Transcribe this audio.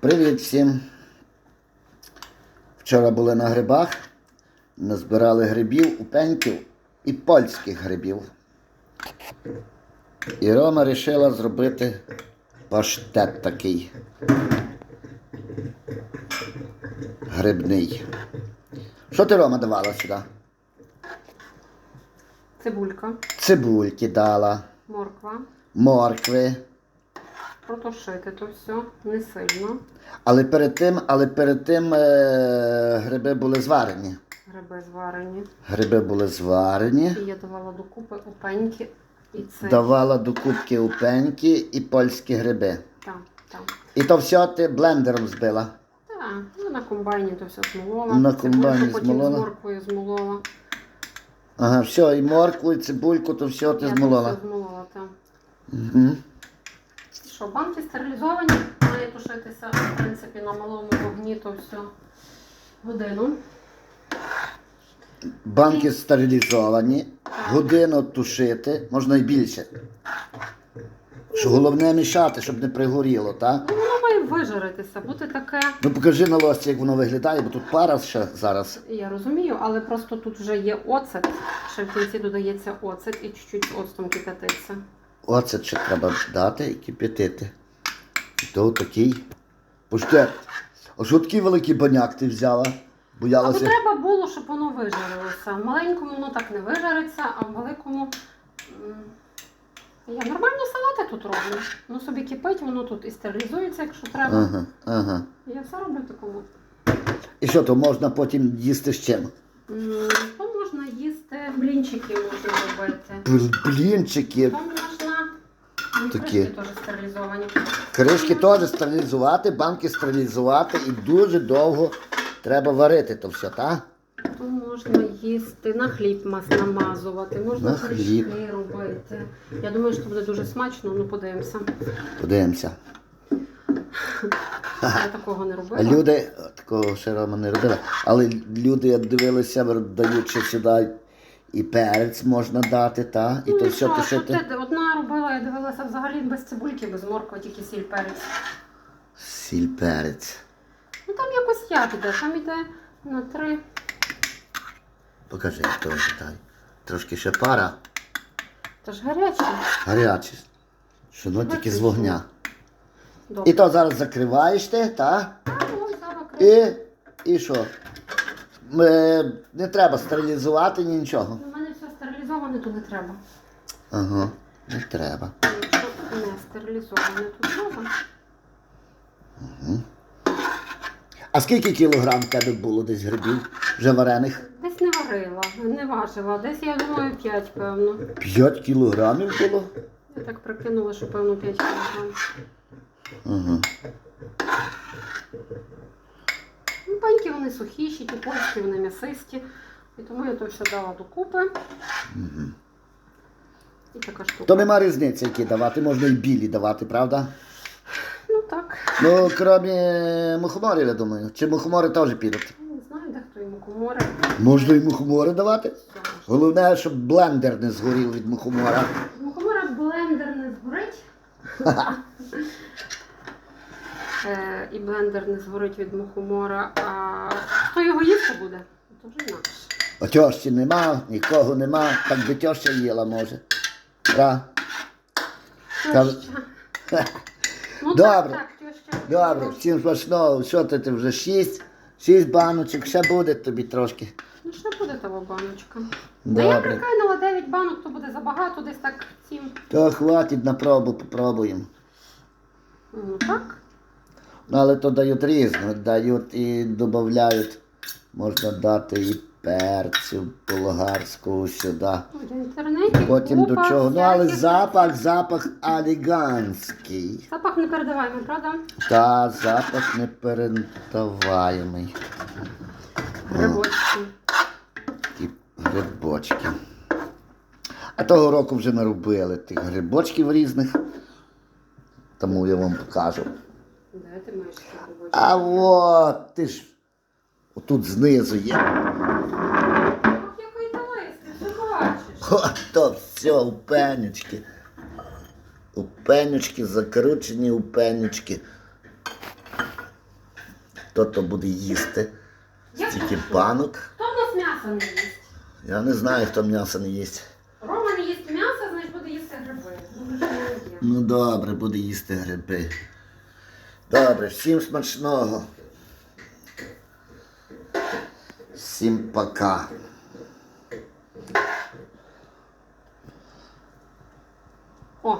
Привіт всім. Вчора були на грибах, назбирали грибів, упеньків і польських грибів. І Рома вирішила зробити паштет такий. Грибний. Що ти, Рома, давала сюди? Цибулька, Цибульки дала, морква. моркви. Протушити то все не сильно. Але перед тим, але перед тим е, гриби були зварені. Гриби зварені. Гриби були зварені. І я давала докупи опеньки і це. Давала до кубки упеньки і польські гриби. Так, так. І то все ти блендером збила. Так, ну на комбайні то все змолола. На Цибульку комбайні потім змолола. з морквою змолола. Ага, все, і моркву, і цибульку, то все ти я змолола. все змолола, так. Угу. Що, банки стерилізовані, має тушитися, в принципі, на малому вогні то все годину. Банки стерилізовані, годину тушити, можна і більше. Що головне мішати, щоб не пригоріло, так? Ну, воно має вижаритися, бути таке. Ну покажи на лосці, як воно виглядає, бо тут пара ще зараз. Я розумію, але просто тут вже є оцет. Ще в кінці додається оцет і чуть-чуть оцтом кипятиться. Оце ще треба дати і кип'ятити. І то такий паштет. А що такий великий баняк ти взяла? Або треба було, щоб воно вижарилося. В маленькому воно так не вижариться, а в великому. Я нормально салати тут роблю. Воно собі кипить, воно тут і стерилізується, якщо треба. Ага, ага. Я все роблю в такому. І що то можна потім їсти з чим? То можна їсти, блінчики можна робити. Блінчики. Ну, Такі. кришки теж стерилізовані. Кришки теж стерилізувати, банки стерилізувати і дуже довго треба варити то все, так? То можна їсти, на хліб мас намазувати, можна На хліб. кришки робити. Я думаю, що буде дуже смачно, ну подивимося. Подивимося. Я такого не А робила. люди, такого ще Рома не робила, але люди, як дивилися, дають сюди і перець можна дати, та? і ну, то і все що, де- одна робила, я дивилася взагалі без цибульки, без моркви, тільки сіль перець. Сіль перець. Ну там якось як іде, там іде на три. Покажи, як то виглядає. Трошки ще пара, Та ж гаряче. гаряче. Що воно тільки з вогня. Добре. І то зараз закриваєш ти, та? А, ось зараз кришки. І, і що? Е, не треба стерилізувати ні нічого. У мене все стерилізоване, то не треба. Ага, не треба. Якщо не стерилізоване, то треба. А скільки кілограм в тебе було десь грибів вже варених? Десь не варила, не важила. Десь, я думаю, 5, певно. 5 кілограмів було? Я так прикинула, що певно 5 кг. Ага. Ну, вони сухіші, ті польські, вони м'ясисті. І тому я то все дала докупи. І така штука. То нема різниці, які давати, можна і білі давати, правда? Ну так. Ну, крім мухоморів, я думаю. Чи мухомори теж підуть? Я Не знаю, де хто йому комори. Можна і мухомори давати. Головне, щоб блендер не згорів від мухомора. Мухомора блендер не згорить. Е, і блендер не згорить від мухомора. А хто його їсти буде? То вже інакше. А тьощі нема, нікого нема, так би тьоща їла може. Та- Теща. Ну, Добре. Так, так, теща. Добре, всім смачного. Що ти, ти вже шість? Шість баночок, ще буде тобі трошки. Ну, ще буде того баночка. Да я прикинула 9 банок, то буде забагато, десь так 7. То хватить на пробу, попробуємо. Ну так. Ну, але то дають різно, дають і додають, можна дати і перцю болгарського сюди. Потім до чого. Ну, але запах, запах аліганський. Запах не передаваємо, правда? Та запах непередаваємий. Грибочки. Ті грибочки. А того року вже наробили тих грибочків різних. Тому я вам покажу. Де ти маєш? А от ти ж отут знизу є. Який ти вже бачиш. Ото все, упенючки. Упенючки, закручені упенючки. хто то буде їсти. Як то? банок. Хто в нас м'ясо не їсть? Я не знаю, хто м'ясо не їсть. Рома не їсть м'ясо, значить буде їсти гриби. Ну. Ну добре, буде їсти гриби. Добре, всім смачного. Всім пока. О!